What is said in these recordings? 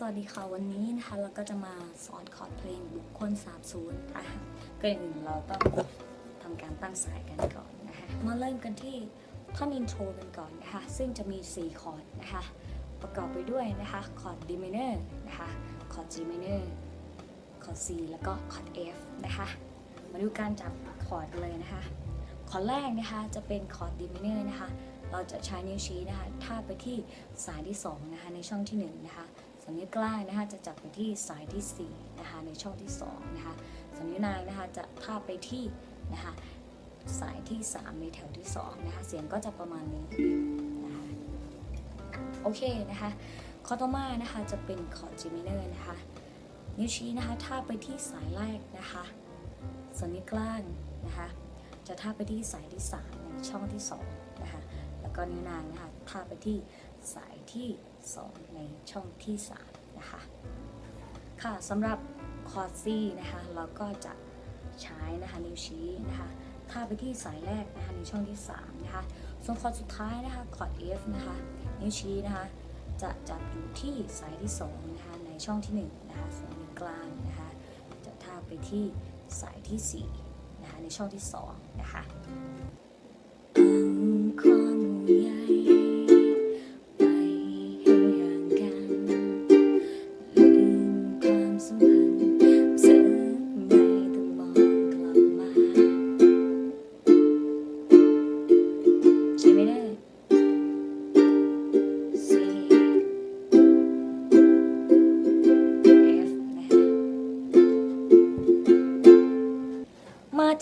สวัสดีค่ะวันนี้นะคะเราก็จะมาสอนคอร์ดเพลงบุคคล30นะคะก็อย่างอื่นเราต้องทำการตั้งสายกันก่อนนะคะมาเริ่มกันที่ท่อนอินโทรกันก่อนนะคะซึ่งจะมี 4 คอร์ดนะคะประกอบไปด้วยนะคะคอร์ด D minor นะคะคอร์ด G minor คอร์ด C แล้วก็คอร์ด F นะคะมาดูการจับคอร์ดเลยนะคะคอร์ดแรกนะคะจะเป็นคอร์ด D minor นะคะเราจะใช้นิ้วชี้นะคะทาบไปที่สายที่2นะคะในช่องที่1นะคะ ส่วนนิ้วกลางนะคะจะจับไปที่สายที่4นะคะในช่องที่2นะคะส่วนนิ้วนางนะคะจะทาไปที่นะคะสายที่ 3 ในแถวที่2นะคะเสียงก็จะประมาณนี้นะคะโอเคนะคะคอต่อมานะคะจะเป็นคอร์ด G minor นะคะนิ้วชี้นะคะทาบไปที่สายแรกนะคะส่วนนิ้วกลางนะคะจะทาบไปที่สายที่3ในช่องที่2นะคะแล้วก็นิ้วนางนะคะทาบไปที่สาย ที่ 2 ในช่องที่ 3 นะคะ ค่ะสำหรับคอร์ด C นะคะเราก็จะใช้นะคะนิ้วชี้นะคะทาไปที่สายแรกนะคะในช่องที่ 3 นะคะ ส่วนคอร์ดสุดท้ายนะคะคอร์ด F นะคะ นิ้วชี้นะคะ จะจับอยู่ที่สายที่2นะคะในช่องที่1นะคะส่วนนิ้วกลางนะคะ จะทาไปที่สายที่4นะคะในช่องที่2นะคะ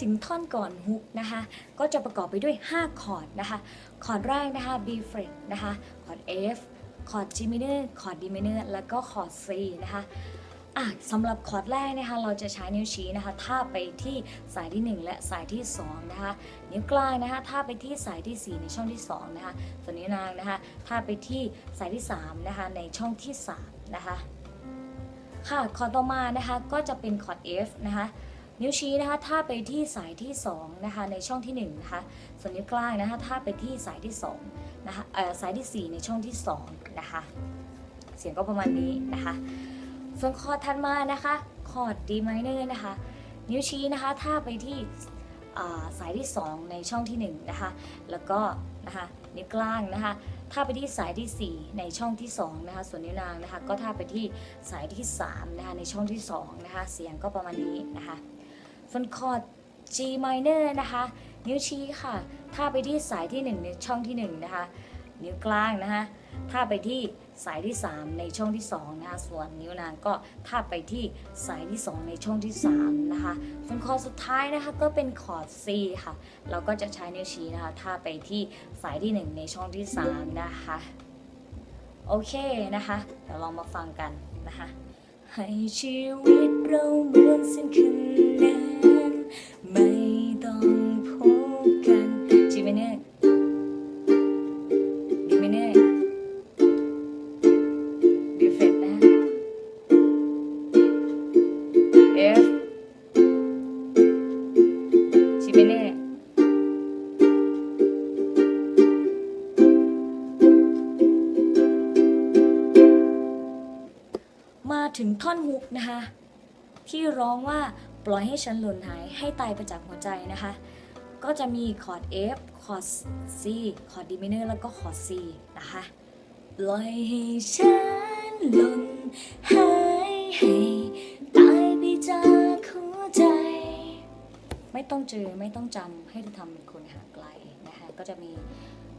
ถึงท่อนก่อนฮุกนะคะก็จะประกอบไปด้วย 5 คอร์ดนะคะคอร์ดแรกนะคะ B flat นะคะคอร์ด F คอร์ด G minor คอร์ด D minor แล้วก็คอร์ด C นะคะอะสำหรับคอร์ดแรกนะคะเราจะใช้นิ้วชี้นะคะท่าไปที่สายที่ 1 และสายที่2นะคะนิ้วกลางนะคะท่าไปที่สายที่ 4 ในช่องที่2นะคะส่วนนิ้วนางนะคะท่าไปที่สายที่3นะคะในช่องที่3นะคะค่ะคอร์ดต่อมานะคะก็จะเป็นคอร์ด F นะคะ นิ้วชี้นะคะทาไปที่สายที่2นะคะในช่องที่1นะคะส่วนนิ้วกลางนะคะทาไปที่สายที่2นะคะเอ่อสายที่ 4 ในช่องที่2นะคะเสียงก็ประมาณนี้นะคะ ส่วนคอร์ดถัดมานะคะคอร์ด D minor นะคะ นิ้วชี้นะคะทาไปที่สายที่ 2 ในช่องที่1นะคะแล้วก็นะคะนิ้วกลางนะคะทาไปที่สายที่ 4 ในช่องที่2นะคะส่วนนิ้วนางนะคะก็ทาไปที่สายที่3นะคะในช่องที่2นะคะเสียงก็ประมาณนี้นะคะ ส่วนคอร์ด G minor นะคะ นิ้วชี้ค่ะทาไปที่สายที่ 1 ในช่องที่ 1 นะคะ นิ้วกลางนะคะทาไปที่สายที่ 3 ในช่องที่ 2 นะคะ ส่วนนิ้วนางก็ทาไปที่สายที่ 2 ในช่องที่ 3 นะคะ ส่วนคอร์ดสุดท้ายนะคะก็เป็นคอร์ด C ค่ะ เราก็จะใช้นิ้วชี้นะคะทาไปที่สายที่ 1 ในช่องที่ 3 นะคะ โอเคนะคะ เดี๋ยวลองมาฟังกันนะคะ ให้ชีวิต เราเหมือนเส้นขนานไม่ต้องพบกันจีไม่แน่ยดีไม่แน่ยดีเฟตนะ F จีไม่แน่ย มาถึงท่อนฮุกนะคะ ที่ร้องว่าปล่อยให้ฉันหล่นหายให้ตายไปจากหัวใจนะคะ ก็จะมีคอร์ด F คอร์ด C คอร์ด D minor แล้วก็คอร์ด C นะคะปล่อยให้ฉันหล่นหายให้ตายไปจากหัวใจ ไม่ต้องเจอไม่ต้องจำให้เธอทำเป็นคนห่างไกลนะคะก็จะมี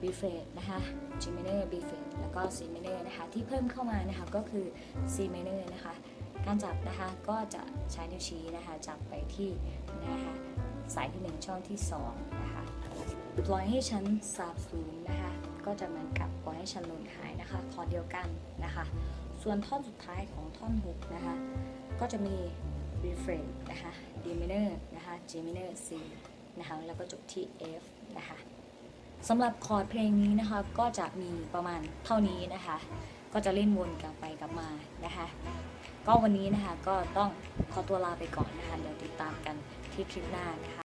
B flat นะคะ G minor B flat แล้วก็ C minor นะคะที่เพิ่มเข้ามานะคะก็คือ C minor นะคะ การจับนะคะก็จะใช้นิ้วชี้นะคะจับไปที่นะคะสายที่ 1 ช่องที่2นะคะปล่อยให้ฉันสาบสูญนะคะก็จะเหมือนกับปล่อยให้ฉันหล่นหายนะคะคอเดียวกันนะคะ ส่วนท่อนสุดท้ายของท่อนฮุกนะคะก็จะมี refrain นะคะ D minor นะคะ G minor C นะคะแล้วก็จบที่ F นะคะ สำหรับคอร์ดเพลงนี้นะคะก็จะมีประมาณเท่านี้นะคะ ก็จะเล่นวนกลับไปกลับมานะคะ ก็วันนี้นะคะก็ต้องขอตัวลาไปก่อนนะคะเดี๋ยวติดตามกันที่คลิปหน้านะคะ